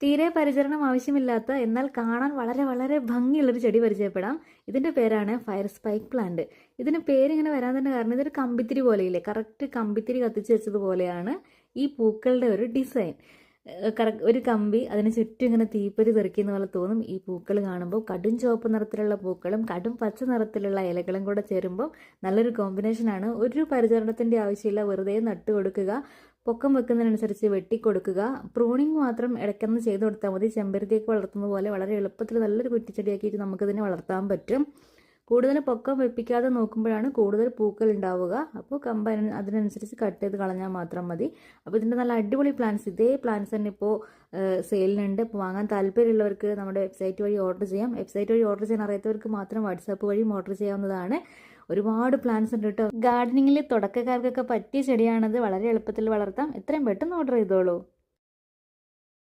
തീരെ പരിചരണം ആവശ്യമില്ലാത്ത എന്നാൽ കാണാൻ വളരെ വളരെ ഭംഗിയുള്ളൊരു ചെടി പരിചയപ്പെടാം. ഇതിന്റെ പേരാണ് ഫയർ സ്പൈക്ക് പ്ലാന്റ്. ഇതിന് പേരിങ്ങനെ വരാൻ തന്നെ കാരണം ഇതൊരു കമ്പിത്തിരി പോലെയില്ലേ? കറക്റ്റ് കമ്പിത്തിരി കത്തിച്ച് വെച്ചതുപോലെയാണ് ഈ പൂക്കളുടെ ഒരു ഡിസൈൻ. ഒരു കമ്പി അതിന് ചുറ്റും ഇങ്ങനെ തീപ്പൊരി തെറിക്കുന്ന പോലെ തോന്നും. ഈ പൂക്കൾ കാണുമ്പോൾ കടും ചുവപ്പ് നിറത്തിലുള്ള പൂക്കളും കടും പച്ച നിറത്തിലുള്ള ഇലകളും കൂടെ ചേരുമ്പോൾ നല്ലൊരു കോമ്പിനേഷനാണ്. ഒരു പരിചരണത്തിന്റെ ആവശ്യമില്ല വെറുതെ നട്ടു കൊടുക്കുക പൊക്കം വെക്കുന്നതിനനുസരിച്ച് വെട്ടിക്കൊടുക്കുക. പ്രൂണിങ് മാത്രം ഇടയ്ക്കൊന്ന് ചെയ്ത് കൊടുത്താൽ മതി. ചെമ്പരത്തിയൊക്കെ വളർത്തുന്ന പോലെ വളരെ എളുപ്പത്തിൽ നല്ലൊരു കുറ്റിച്ചെടിയാക്കിയിട്ട് നമുക്കിതിനെ വളർത്താൻ പറ്റും. കൂടുതൽ പൊക്കം വെപ്പിക്കാതെ നോക്കുമ്പോഴാണ് കൂടുതൽ പൂക്കൾ ഉണ്ടാവുക. അപ്പോൾ കമ്പ് അതിനനുസരിച്ച് കട്ട് ചെയ്ത് കളഞ്ഞാൽ മാത്രം മതി. അപ്പോൾ ഇതിന്റെ നല്ല അടിപൊളി പ്ലാന്റ്സ്. ഇതേ പ്ലാന്റ്സ് തന്നെ ഇപ്പോൾ സെയിലിനുണ്ട്. ഇപ്പോൾ വാങ്ങാൻ താല്പര്യമുള്ളവർക്ക് നമ്മുടെ വെബ്സൈറ്റ് വഴി ഓർഡർ ചെയ്യാം. വെബ്സൈറ്റ് വഴി ഓർഡർ ചെയ്യാൻ അറിയാത്തവർക്ക് മാത്രം വാട്സാപ്പ് വഴിയും ഓർഡർ ചെയ്യാവുന്നതാണ്. ഒരുപാട് പ്ലാന്റ്സ് ഉണ്ട് കേട്ടോ ഗാർഡനിങ്ങിൽ തുടക്കക്കാർക്കൊക്കെ പറ്റിയ ചെടിയാണത്. വളരെ എളുപ്പത്തിൽ വളർത്താം. എത്രയും പെട്ടെന്ന് ഓർഡർ ചെയ്തോളൂ.